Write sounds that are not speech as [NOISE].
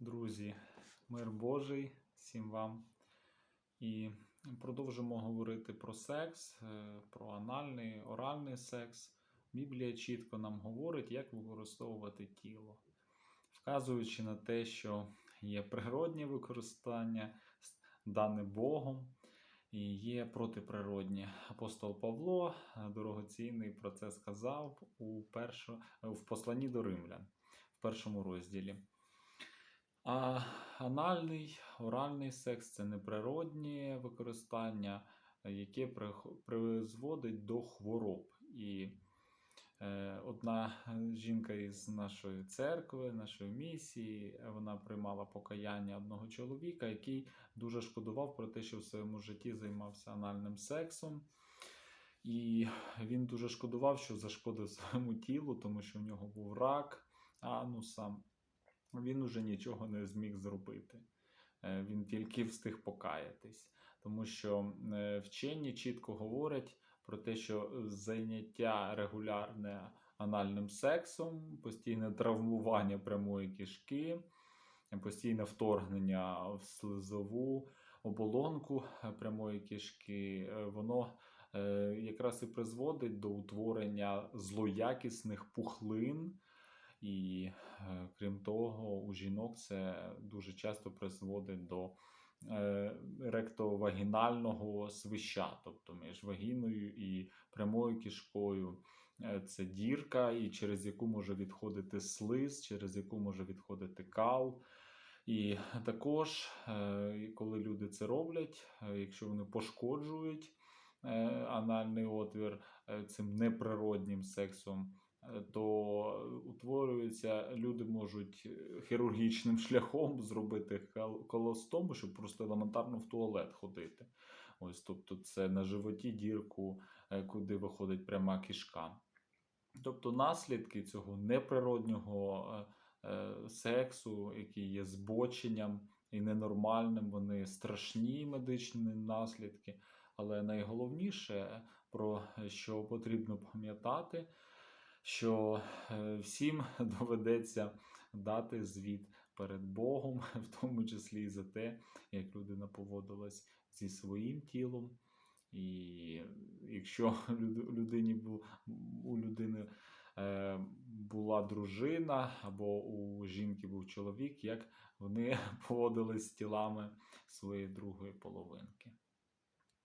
Друзі, мир Божий всім вам. І продовжимо говорити про секс, е, про анальний, оральний секс. Біблія чітко нам говорить, як використовувати тіло, вказуючи на те, що є природнє використання, дане Богом, і є протиприроднє. Апостол Павло е, дорогоцінний про це сказав у першо, в посланні до римлян в першому розділі. А анальний, оральний секс це неприроднє використання, яке призводить до хвороб. І е, одна жінка із нашої церкви, нашої місії, вона приймала покаяння одного чоловіка, який дуже шкодував про те, що в своєму житті займався анальним сексом. І він дуже шкодував, що зашкодив [LAUGHS] своєму тілу, тому що в нього був рак ануса він уже нічого не зміг зробити. Е, Він тільки встиг покаятись, тому що е, вчені чітко говорять про те, що заняття регулярне анальним сексом, постійне травмування прямої кишки, постійне вторгнення в слизову оболонку е, прямої кишки, воно якраз і призводить до утворення злоякісних пухлин. І е, крім того, у жінок це дуже часто призводить до е, ректовагінального свища, тобто між вагіною і прямою кишкою. Е, Це дірка, і через яку може відходити слиз, через яку може відходити кал. І також, коли люди це роблять, якщо вони пошкоджують анальний отвір цим неприроднім сексом, то утворюється, люди можуть е, хірургічним [LAUGHS] шляхом зробити кол- колостому, щоб просто елементарно в туалет ходити. Ось, тобто, це на животі дірку, е, куди виходить пряма кишка. Тобто наслідки цього неприроднього е, сексу, який є збоченням і ненормальним, вони страшні медичні наслідки. Але найголовніше, про що потрібно пам'ятати, що е, всім [LAUGHS] доведеться дати звіт перед Богом, [LAUGHS] в тому числі і за те, як людина поводилась зі своїм тілом. І якщо [LAUGHS] людині у людини е, була дружина або у жінки був чоловік, як вони поводились з тілами своєї другої половинки.